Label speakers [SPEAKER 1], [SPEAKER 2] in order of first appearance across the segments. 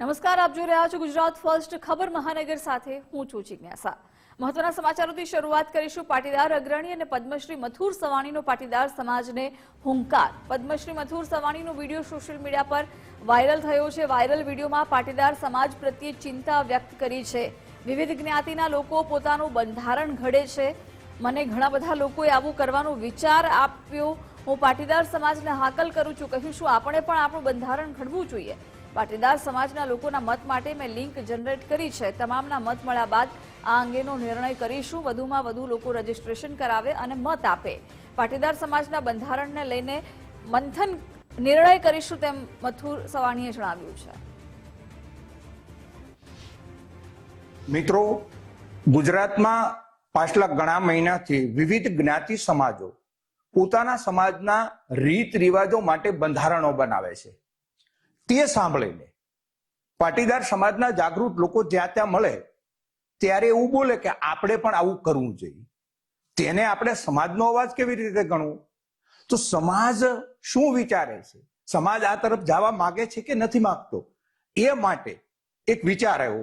[SPEAKER 1] નમસ્કાર, આપ જોઈ રહ્યા છો ગુજરાત ફર્સ્ટ. ખબર મહાનગર સાથે હું છું જિજ્ઞાસા. મહત્વના સમાચારોથી શરૂઆત કરીશું. પાટીદાર અગ્રણી અને પદ્મશ્રી મથુર સવાણીનો પાટીદાર સમાજને હુંકાર. પદ્મશ્રી મથુર સવાણીનો વીડિયો સોશિયલ મીડિયા પર વાયરલ થયો છે. વાયરલ વિડીયોમાં પાટીદાર સમાજ પ્રત્યે ચિંતા વ્યક્ત કરી છે. વિવિધ જ્ઞાતિના લોકો પોતાનું બંધારણ ઘડે છે. મને ઘણા બધા લોકોએ આવું કરવાનો વિચાર આપ્યો. હું પાટીદાર સમાજને હાકલ કરું છું. કહ્યું શું આપણે પણ આપણું બંધારણ ઘડવું જોઈએ. પાટીદાર સમાજના લોકોના મત માટે મેં લિંક જનરેટ કરી છે. તમામના મત મળ્યા બાદ આ અંગેનો નિર્ણય કરીશું. વધુમાં વધુ લોકો રજીસ્ટ્રેશન કરાવે અને મત આપે. પાટીદાર સમાજના બંધારણને લઈને મંથન નિર્ણય કરીશું તેમ મથુર સવાણીએ જણાવ્યું છે.
[SPEAKER 2] મિત્રો, ગુજરાતમાં પાછલા ઘણા મહિનાથી વિવિધ જ્ઞાતિ સમાજો પોતાના સમાજના રીત રિવાજો માટે બંધારણો બનાવે છે. તે સાંભળીને પાટીદાર સમાજના જાગૃત લોકો જ્યાં ત્યાં મળે, ત્યારે એવું બોલે કે આપણે પણ આવું કરવું જોઈએ. તેને આપણે સમાજનો અવાજ કેવી રીતે ગણવું? તો સમાજ શું વિચારે છે? સમાજ આ તરફ જવા માગે છે કે નથી માંગતો? એ માટે એક વિચાર આવ્યો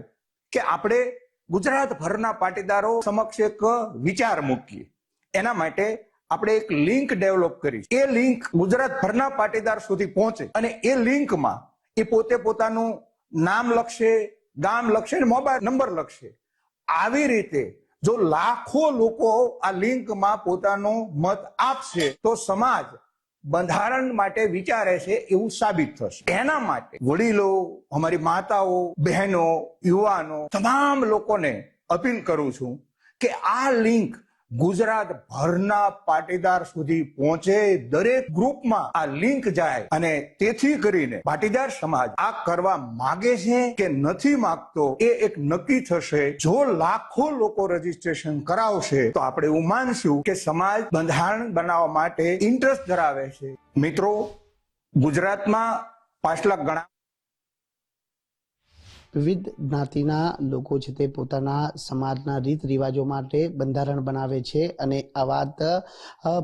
[SPEAKER 2] કે આપણે ગુજરાતભરના પાટીદારો સમક્ષ એક વિચાર મૂકીએ. એના માટે આપણે એક લિંક ડેવલપ કરી એ લિંક ગુજરાતભરના પાટીદાર સુધી પહોંચે અને એ લિંકમાં એ પોતે પોતાનું નામ લખશે, ગામ લખશે અને મોબાઈલ નંબર લખશે. આવી રીતે જો લાખો લોકો આ લિંકમાં પોતાનો મત આપશે, તો સમાજ બંધારણ માટે વિચારે છે, એવું સાબિત થશે. એના માટે વડીલો, અમારી માતાઓ, બહેનો, યુવાનો, તમામ લોકોને અપીલ કરું છું કે આ લિંક ગુજરાત ભરના પાટીદાર સુધી પહોંચે દરેક ગ્રુપમાં આ લિંક જાય અને તેથી કરીને પાટીદાર સમાજ આ કરવા માગે છે કે નથી માંગતો એ એક નક્કી થશે. જો લાખો લોકો રજીસ્ટ્રેશન કરાવશે, તો આપણે એવું માનશું કે સમાજ બંધારણ બનાવવા માટે ઇન્ટરેસ્ટ ધરાવે છે. મિત્રો, ગુજરાતમાં પાછલા ઘણા
[SPEAKER 3] વિવિધ જ્ઞાતિના લોકો છે તે પોતાના સમાજના રીત રિવાજો માટે બંધારણ બનાવે છે અને આ વાત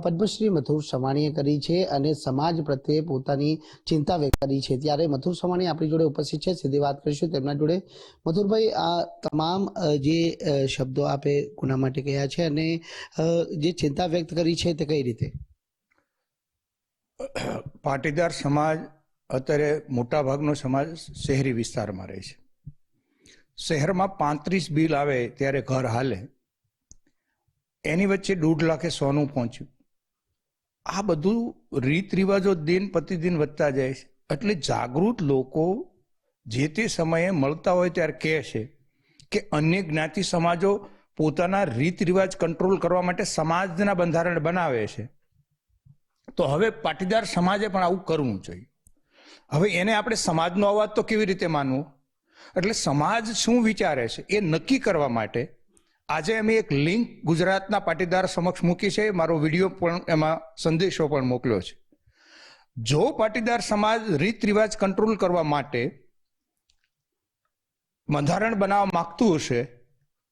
[SPEAKER 3] પદ્મશ્રી મથુર સવાણીએ કરી છે અને સમાજ પ્રત્યે પોતાની ચિંતા વ્યક્ત કરી છે. ત્યારે મથુર સવાણી આપણી જોડે ઉપસ્થિત છે, સીધી વાત કરીશું, તેમના જોડે. મથુરભાઈ, આ તમામ જે શબ્દો આપે કોના માટે કહ્યા છે અને જે ચિંતા વ્યક્ત કરી છે તે કઈ રીતે?
[SPEAKER 2] પાટીદાર સમાજ અત્યારે મોટાભાગનો સમાજ શહેરી વિસ્તારમાં રહે છે. શહેરમાં પાંત્રીસ બિલ આવે ત્યારે ઘર હાલે. એની વચ્ચે દોઢ લાખે સોનું પહોંચ્યું. આ બધું રીત રિવાજો દિન પ્રતિદિન વધતા જાય છે. એટલે જાગૃત લોકો જે તે સમયે મળતા હોય ત્યારે કહે છે કે અન્ય જ્ઞાતિ સમાજો પોતાના રીત રિવાજ કંટ્રોલ કરવા માટે સમાજના બંધારણ બનાવે છે. તો હવે પાટીદાર સમાજે પણ આવું કરવું જોઈએ. હવે એને આપણે સમાજનો અવાજ તો કેવી રીતે માનવો? એટલે સમાજ શું વિચારે છે એ નક્કી કરવા માટે આજે અમે એક લિંક ગુજરાતના પાટીદાર સમક્ષ મૂકી છે. મારો વીડિયો પણ એમાં સંદેશો પણ મોકલ્યો છે. જો પાટીદાર સમાજ રીત રિવાજ કંટ્રોલ કરવા માટે બંધારણ બનાવવા માગતું હશે,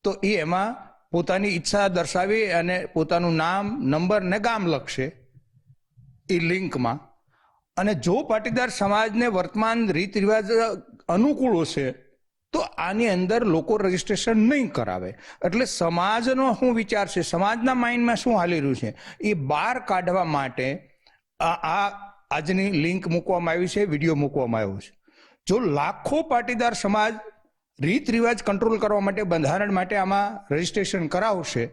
[SPEAKER 2] તો એ એમાં પોતાની ઈચ્છા દર્શાવી અને પોતાનું નામ, નંબર ને ગામ લખશે એ લિંકમાં. અને જો પાટીદાર સમાજને વર્તમાન રીત રિવાજ અનુકૂળ હશે, તો આની અંદર લોકો રજીસ્ટ્રેશન નહીં કરાવે. એટલે સમાજનો શું વિચાર છે, સમાજના માઇન્ડમાં શું હાલી રહ્યું છે, એ બહાર કાઢવા માટે આ આજની લિંક મૂકવામાં આવી છે વીડિયો મૂકવામાં આવ્યો છે. જો લાખો પાટીદાર સમાજ રીત રિવાજ કંટ્રોલ કરવા માટે, બંધારણ માટે આમાં રજીસ્ટ્રેશન કરાવશે,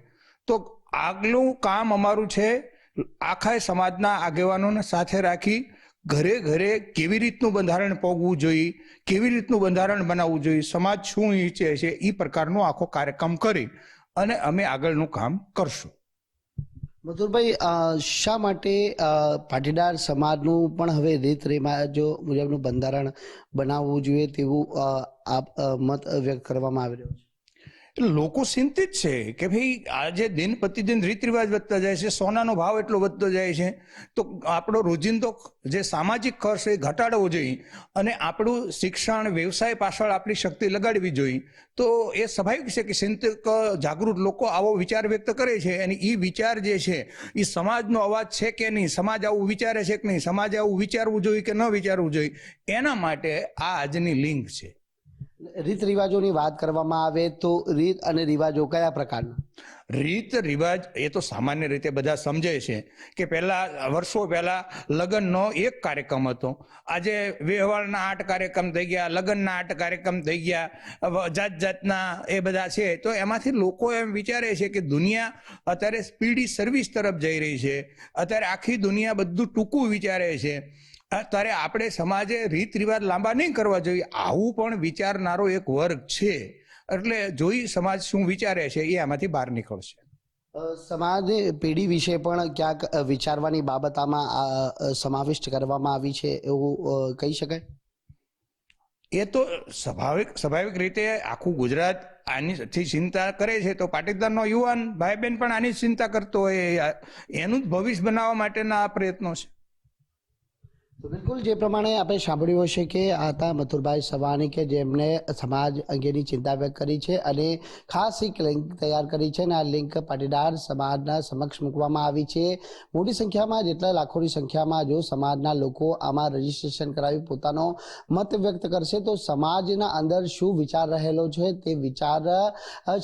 [SPEAKER 2] તો આગલું કામ અમારું છે, આખા સમાજના આગેવાનોને સાથે રાખી ઘરે ઘરે કેવી રીતનું બંધારણ પોગવું જોઈએ, કેવી રીતનું બંધારણ બનાવવું જોઈએ, સમાજ શું ઈચ્છે છે એ પ્રકારનો આખો કાર્યક્રમ કરી અને અમે આગળનું કામ કરશું.
[SPEAKER 3] મધુરભાઈ શા માટે પાટીદાર સમાજનું પણ હવે રીત રેમાજો મુજબનું બંધારણ બનાવવું જોઈએ તેવું આપ મત વ્યક્ત કરવામાં આવી રહ્યો છે?
[SPEAKER 2] લોકો ચિંતિત છે કે ભાઈ આજે દિન પ્રતિદિન રીત રિવાજ વધતા જાય છે, સોનાનો ભાવ એટલો વધતો જાય છે, તો આપણો રોજિંદો જે સામાજિક ખર્ચ એ ઘટાડવો જોઈએ અને આપણું શિક્ષણ, વ્યવસાય પાછળ આપણી શક્તિ લગાડવી જોઈએ. તો એ સ્વાભાવિક છે કે ચિંતક, જાગૃત લોકો આવો વિચાર વ્યક્ત કરે છે અને એ વિચાર જે છે એ સમાજનો અવાજ છે કે નહીં, સમાજ આવું વિચારે છે કે નહીં, સમાજે આવું વિચારવું જોઈએ કે ન વિચારવું જોઈએ, એના માટે આ આજની લિંક છે.
[SPEAKER 3] રીત રિવાજોની વાત કરવામાં આવે તો રીત અને રિવાજો કયા પ્રકારના?
[SPEAKER 2] રીત, રિવાજ એ તો સામાન્ય રીતે બધા સમજે છે કે પહેલા, વર્ષો પહેલા લગ્નનો એક કાર્યક્રમ હતો. આજે વ્યવહારના આઠ કાર્યક્રમ થઈ ગયા, લગ્નના આઠ કાર્યક્રમ થઈ ગયા જાત જાતના એ બધા છે. તો એમાંથી લોકો એમ વિચારે છે કે દુનિયા અત્યારે સ્પીડી સર્વિસ તરફ જઈ રહી છે. અત્યારે આખી દુનિયા બધું ટૂંકું વિચારે છે. અત્યારે આપણે સમાજે રીત રિવાજ લાંબા નહીં કરવા જોઈએ. આવું પણ વિચારનારો એક વર્ગ છે. એટલે જોઈ સમાજ શું વિચારે છે એ આમાંથી બહાર નીકળશે.
[SPEAKER 3] સમાજ પેઢી વિશે પણ ક્યાંક વિચારવાની બાબત આમાં સમાવિષ્ટ કરવામાં આવી છે એવું કહી શકાય?
[SPEAKER 2] એ તો સ્વાભાવિક સ્વાભાવિક રીતે આખું ગુજરાત આની ચિંતા કરે છે. તો પાટીદારનો યુવાન ભાઈ બહેન પણ આની જ ચિંતા કરતો હોય. એનું જ ભવિષ્ય બનાવવા માટેના આ પ્રયત્નો છે.
[SPEAKER 3] બિલકુલ જે પ્રમાણે આપણે સાંભળ્યું હશે કે આ હતા મથુરભાઈ સવાણી કે જેમણે સમાજ અંગેની ચિંતા વ્યક્ત કરી છે અને ખાસ એક લિંક તૈયાર કરી છે અને આ લિંક પાટીદાર સમાજના સમક્ષ મૂકવામાં આવી છે. મોટી સંખ્યામાં, જેટલા લાખોની સંખ્યામાં જો સમાજના લોકો આમાં રજીસ્ટ્રેશન કરાવી પોતાનો મત વ્યક્ત કરશે, તો સમાજના અંદર શું વિચાર રહેલો છે તે વિચાર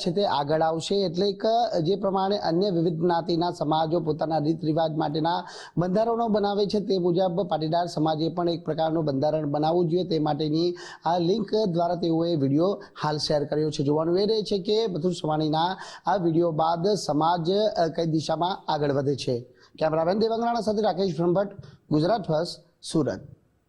[SPEAKER 3] છે તે આગળ આવશે. એટલે કે જે પ્રમાણે અન્ય વિવિધ જ્ઞાતિના સમાજો પોતાના રીત રિવાજ માટેના બંધારણો બનાવે છે તે મુજબ પાટીદાર સમાજે પણ એક પ્રકારનું બંધારણ બનાવવું જોઈએ તે માટેની આ લિંક દ્વારા તેઓએ વીડિયો હાલ શેર કર્યો છે. જોવાનું એ રહે છે કે મથુર સવાણીના આ વીડિયો બાદ સમાજ કઈ દિશામાં આગળ વધે છે. કેમેરામેન દેવાંગરાણા સાથે રાકેશ બ્રહ્મભટ્ટ, ગુજરાત ફર્સ્ટ, સુરત.